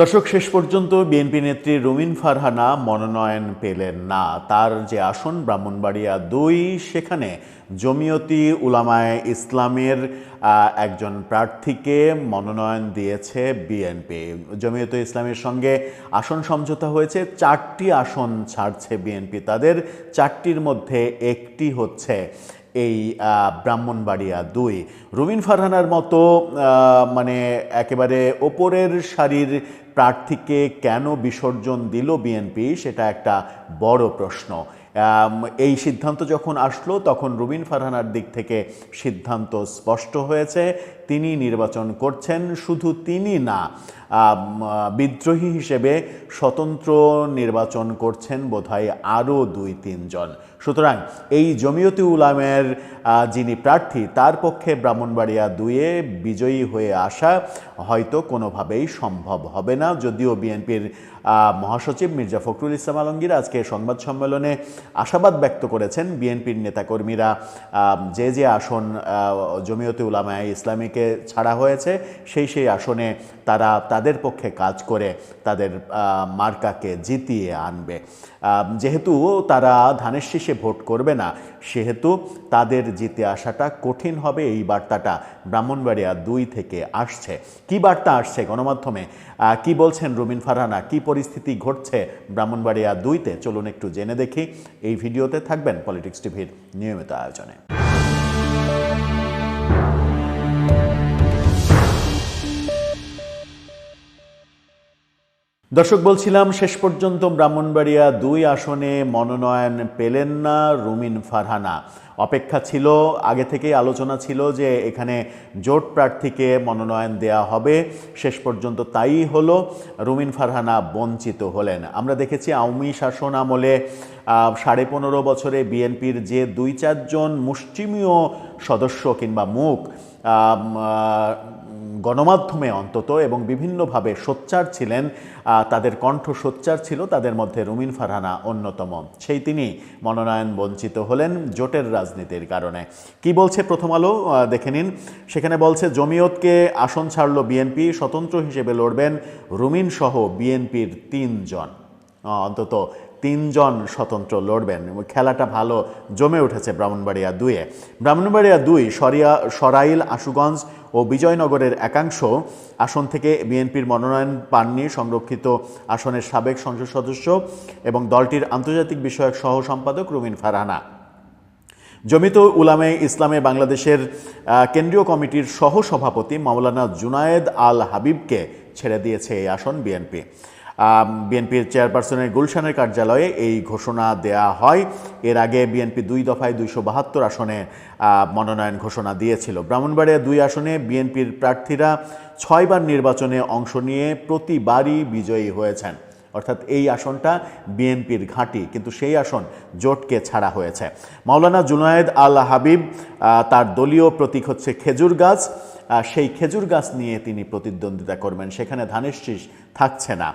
দর্শক, শেষ পর্যন্ত বিএনপি নেত্রী রুমিন ফারহানা মনোনয়ন পেলেন না। তার যে আসন, ব্রাহ্মণবাড়িয়া দুই, সেখানে জমিয়তি উলামায় ইসলামের একজন প্রার্থীকে মনোনয়ন দিয়েছে বিএনপি। জমিয়তে ইসলামের সঙ্গে আসন সমঝোতা হয়েছে, চারটি আসন ছাড়ছে বিএনপি। তাদের চারটির মধ্যে একটি হচ্ছে এই ব্রাহ্মণবাড়িয়া দুই। রুবিন ফারহানার মতো মানে একেবারে ওপরের সারির প্রার্থীকে কেন বিসর্জন দিল বিএনপি, সেটা একটা বড় প্রশ্ন। এই সিদ্ধান্ত যখন আসলো, তখন রুবিন ফারহানার দিক থেকে সিদ্ধান্ত স্পষ্ট হয়েছে। তিনি নির্বাচন করছেন, শুধু তিনি না বিদ্রোহী হিসেবে স্বতন্ত্র নির্বাচন করছেন বোধহয় আরও দুই, তিনজন। সুতরাং এই জমিয়তি উলামের যিনি প্রার্থী, তার পক্ষে ব্রাহ্মণবাড়িয়া দুয়ে বিজয়ী হয়ে আসা হয়তো কোনোভাবেই সম্ভব হবে না। যদিও বিএনপির মহাসচিব মির্জা ফখরুল ইসলাম আলমগীর আজকে সংবাদ সম্মেলনে আশাবাদ ব্যক্ত করেছেন। বিএনপির নেতাকর্মীরা যে যে আসন জমিয়তে উলামায় ইসলামীকে ছাড়া হয়েছে, সেই সেই আসনে তারা তাদের পক্ষে কাজ করে তাদের মার্কাকে জিতিয়ে আনবে। যেহেতু তারা ধানের শীষে ভোট করবে না, সেহেতু তাদের জিতে আসাটা কঠিন হবে। এই বার্তাটা ব্রাহ্মণবাড়িয়া দুই থেকে আসছে। কি বার্তা আসছে গণমাধ্যমে? কি বলছেন রুমিন ফারহানা? কি পরিস্থিতি ঘটছে ব্রাহ্মণবাড়িয়া দুইতে? চলুন একটু জেনে দেখি। এই ভিডিওতে থাকবেন পলিটিক্স টিভির নিয়মিত আয়োজনে। দর্শক, বলছিলাম শেষ পর্যন্ত ব্রাহ্মণবাড়িয়া দুই আসনে মনোনয়ন পেলেন না রুমিন ফারহানা। অপেক্ষা ছিল, আগে থেকেই আলোচনা ছিল যে এখানে জোট প্রার্থীকে মনোনয়ন দেয়া হবে। শেষ পর্যন্ত তাই হলো, রুমিন ফারহানা বঞ্চিত হলেন। আমরা দেখেছি আওয়ামী শাসন আমলে সাড়ে পনেরো বছরে বিএনপির যে দুই চারজন মুষ্টিমীয় সদস্য কিংবা মুখ গণমাধ্যমে অন্তত এবং বিভিন্নভাবে সোচ্চার ছিলেন তাদের কণ্ঠ সোচ্চার ছিল, তাদের মধ্যে রুমিন ফারহানা অন্যতম। সেই তিনি মনোনয়ন বঞ্চিত হলেন জোটের রাজনীতির কারণে। কি বলছে প্রথম আলো? দেখে নিন। সেখানে বলছে, জমিয়তকে আসন ছাড়ল বিএনপি, স্বতন্ত্র হিসেবে লড়বেন রুমিন সহ বিএনপির তিনজন। অন্তত তিনজন স্বতন্ত্র লড়বেন। খেলাটা ভালো জমে উঠেছে ব্রাহ্মণবাড়িয়া দুইয়ে। ব্রাহ্মণবাড়িয়া দুই, সরিয়া, সরাইল, আশুগঞ্জ ও বিজয়নগরের একাংশ আসন থেকে বিএনপির মনোনয়ন পাননি সংরক্ষিত আসনের সাবেক সংসদ সদস্য এবং দলটির আন্তর্জাতিক বিষয়ক সহ সম্পাদক রুমিন ফারহানা। জমিত উলামে ইসলামে বাংলাদেশের কেন্দ্রীয় কমিটির সহ সভাপতি মাওলানা জুনায়েদ আল হাবিবকে ছেড়ে দিয়েছে এই আসন বিএনপি। বিএনপির চেয়ারপারসনের গুলশানের কার্যালয়ে এই ঘোষণা দেয়া হয়। এর আগে বিএনপি দুই দফায় দুইশো বাহাত্তর আসনে মনোনয়ন ঘোষণা দিয়েছিল। ব্রাহ্মণবাড়িয়া দুই আসনে বিএনপির প্রার্থীরা ছয়বার নির্বাচনে অংশ নিয়ে প্রতিবারই বিজয়ী হয়েছেন। অর্থাৎ এই আসনটা বিএনপির ঘাঁটি, কিন্তু সেই আসন জোটকে ছাড়া হয়েছে। মাওলানা জুনায়েদ আল হাবিব তার দলীয় প্রতীক হচ্ছে খেজুর গাছ। সেই খেজুর গাছ নিয়ে তিনি প্রতিদ্বন্দ্বিতা করবেন। সেখানে ধানের শীষ থাকছে না।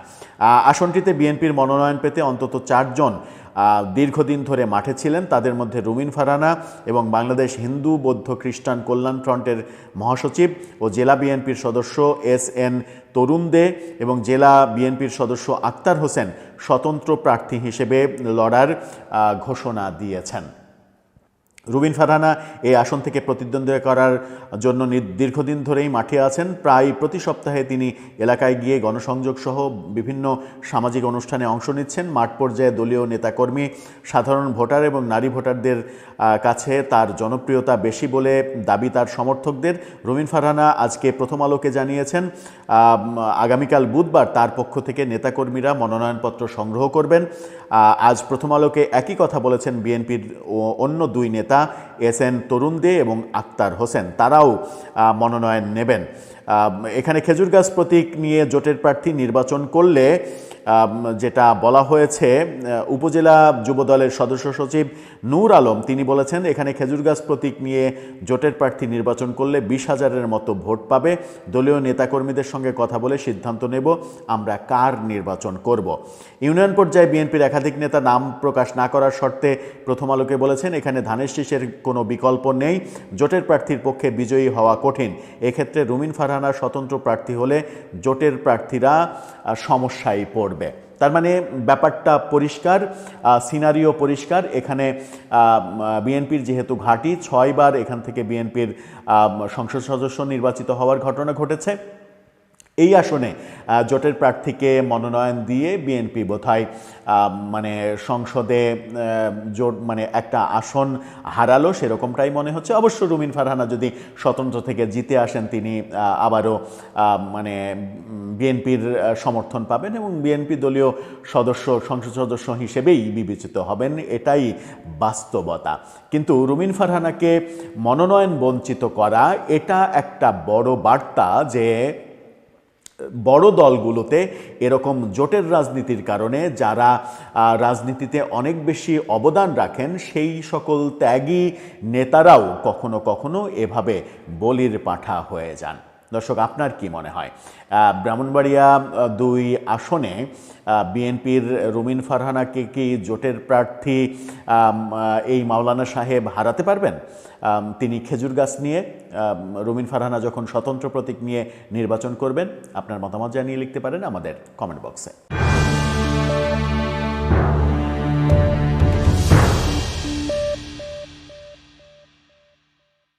আসনটিতে বিএনপির মনোনয়ন পেতে অন্তত চারজন দীর্ঘদিন ধরে মাঠে ছিলেন। তাদের মধ্যে রুমিন ফারানা এবং বাংলাদেশ হিন্দু, বৌদ্ধ, খ্রিস্টান কল্যাণ ফ্রন্টের মহাসচিব ও জেলা বিএনপির সদস্য এস এন তরুণ দে এবং জেলা বিএনপির সদস্য আক্তার হোসেন স্বতন্ত্র প্রার্থী হিসেবে লড়ার ঘোষণা দিয়েছেন। রুবিন ফারহানা এই আসন থেকে প্রতিদ্বন্দ্বিতা করার জন্য দীর্ঘদিন ধরেই মাঠে আছেন। প্রায় প্রতি সপ্তাহে তিনি এলাকায় গিয়ে গণসংযোগ সহ বিভিন্ন সামাজিক অনুষ্ঠানে অংশ নিচ্ছেন। মাঠ পর্যায়ে দলীয় নেতাকর্মী, সাধারণ ভোটার এবং নারী ভোটারদের কাছে তার জনপ্রিয়তা বেশি বলে দাবি তার সমর্থকদের। রুমিন ফারহানা আজকে প্রথম আলোকে জানিয়েছেন আগামীকাল বুধবার তার পক্ষ থেকে নেতাকর্মীরা মনোনয়নপত্র সংগ্রহ করবেন। আজ প্রথম আলোকে একই কথা বলেছেন বিএনপির অন্য দুই নেতা। 있습니다. এস এন তরুণ দে এবং আক্তার হোসেন, তারাও মনোনয়ন নেবেন। এখানে খেজুর গাছ প্রতীক নিয়ে জোটের প্রার্থী নির্বাচন করলে যেটা বলা হয়েছে উপজেলা যুবদলের সদস্য সচিব নূর আলম, তিনি বলেছেন, এখানে খেজুর গাছ প্রতীক নিয়ে জোটের প্রার্থী নির্বাচন করলে বিশ হাজারের মতো ভোট পাবে। দলীয় নেতাকর্মীদের সঙ্গে কথা বলে সিদ্ধান্ত নেব, আমরা কার নির্বাচন করব। ইউনিয়ন পর্যায়ে বিএনপির একাধিক নেতা নাম প্রকাশ না করার শর্তে প্রথম আলোকে বলেছেন, এখানে ধানের শীষের কোনো বিকল্প নেই। জোটের প্রার্থীর পক্ষে বিজয়ী হওয়া কঠিন। এক্ষেত্রে রুমিন ফারহানা স্বতন্ত্র প্রার্থী হলে জোটের প্রার্থীরা সমস্যায় পড়বে। তার মানে ব্যাপারটা পরিষ্কার সিনারিও পরিষ্কার। এখানে বিএনপির যেহেতু ঘাঁটি, ছয়বার এখান থেকে বিএনপির সংসদ সদস্য নির্বাচিত হওয়ার ঘটনা ঘটেছে। এই আসনে জোটের প্রার্থীকে মনোনয়ন দিয়ে বিএনপি বোধহয় মানে সংসদে জোট মানে একটা আসন হারালো সেরকমটাই মনে হচ্ছে। অবশ্য রুমিন ফারহানা যদি স্বতন্ত্র থেকে জিতে আসেন, তিনি আবারও মানে বিএনপির সমর্থন পাবেন এবং বিএনপি দলীয় সদস্য, সংসদ সদস্য হিসেবেই বিবেচিত হবেন। এটাই বাস্তবতা। কিন্তু রুমিন ফারহানাকে মনোনয়ন বঞ্চিত করা, এটা একটা বড় বার্তা যে বড় দলগুলোতে এরকম জোটের রাজনীতির কারণে যারা রাজনীতিতে অনেক বেশি অবদান রাখেন, সেই সকল ত্যাগী নেতারাও কখনো কখনো এভাবে বলির পাঠা হয়ে যান। দর্শক, আপনার কি মনে হয়? ব্রাহ্মণবাড়িয়া দুই আসনে বিএনপির রুমিন ফারহানাকে কি জোটের প্রার্থী এই মাওলানা সাহেব হারাতে পারবেন? তিনি খেজুর গাছ নিয়ে রুমিন ফারহানা যখন স্বতন্ত্র প্রতীক নিয়ে নির্বাচন করবেন, আপনার মতামত জানিয়ে লিখতে পারেন আমাদের কমেন্ট বক্সে।